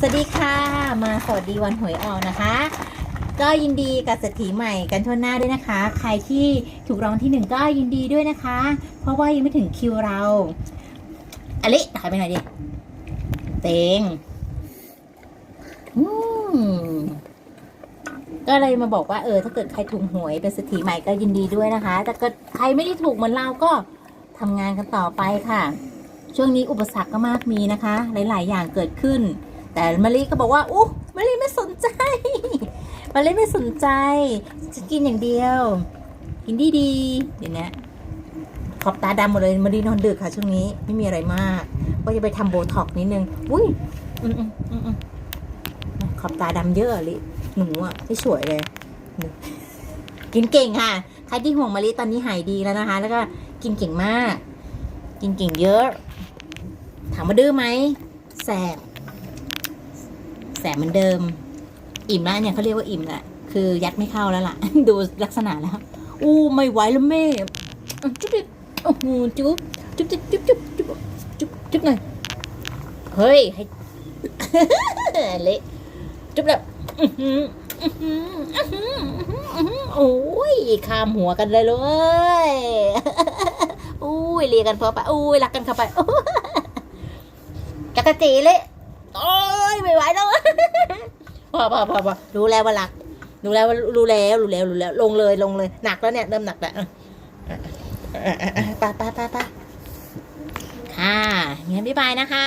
สวัสดีค่ะ มาสวัสดีวันหวยออกนะคะ ก็ยินดีกับเศรษฐีใหม่กันทั่วหน้าด้วยนะคะ ใครที่ถูกรางวัลที่หนึ่งก็ยินดีด้วยนะคะ เพราะว่ายังไม่ถึงคิวเราอลิถ่ายไปหน่อยดิเต็งอืมก็เลยมาบอกว่าเออถ้าเกิดใครถูกหวยเป็นเศรษฐีใหม่ก็ยินดีด้วยนะคะ แต่เกิดใครไม่ได้ถูกเหมือนเราก็ทำงานกันต่อไปค่ะ ช่วงนี้อุปสรรคก็มากมีนะคะ หลาย ๆ อย่างเกิดขึ้น แต่มารีก็บอกว่าอู้มารีไม่สนใจ มารีไม่สนใจจะกินอย่างเดียว กินดีดีๆเดี๋ยวนี้ขอบตาดำหมดเลยมารีนอนดึกค่ะช่วงนี้ไม่มีอะไรมาก ก็จะไปทำโบท็อกนิดนึงอุ้ยอืมอืมอืมขอบตาดำเยอะลิหนูอะไม่สวยเลย กินเก่งค่ะ ใครที่ห่วงมารีตอนนี้หายดีแล้วนะคะ แล้วก็กินเก่งมาก กินเก่งเยอะ ถามว่าดื้อไหมแสบ แสบเหมือนเดิม อิ่มแล้วเนี่ยเขาเรียกว่าอิ่มแหละคือยัดไม่เข้าแล้วล่ะ ดูลักษณะแล้วอู้ไม่ไหวแล้วแม่จุ๊บดิโอ้โหจุ๊บจุ๊บจุ๊บจุ๊บจุ๊บจุ๊บจุ๊บจุ๊บหน่อยเฮ้ยให้เละจุ๊บแบบอื้อหืออืออืออืออโอ้ยข้ามหัวกันเลยเลยอุ้ยเลียกันพอไปอุ้ยรักกันเข้าไปจักรจีเลย โอ้ยไม่ไหวแล้วพอพอพอพอรู้แล้วว่ารักรู้แล้วว่ารู้แล้วรู้แล้วรู้แล้ว ลงเลยลงเลยหนักแล้วเนี่ยเริ่มหนักแล้วปะปะอะอะอะไปไปไปไปค่ะงั้นบ๊ายบายนะคะ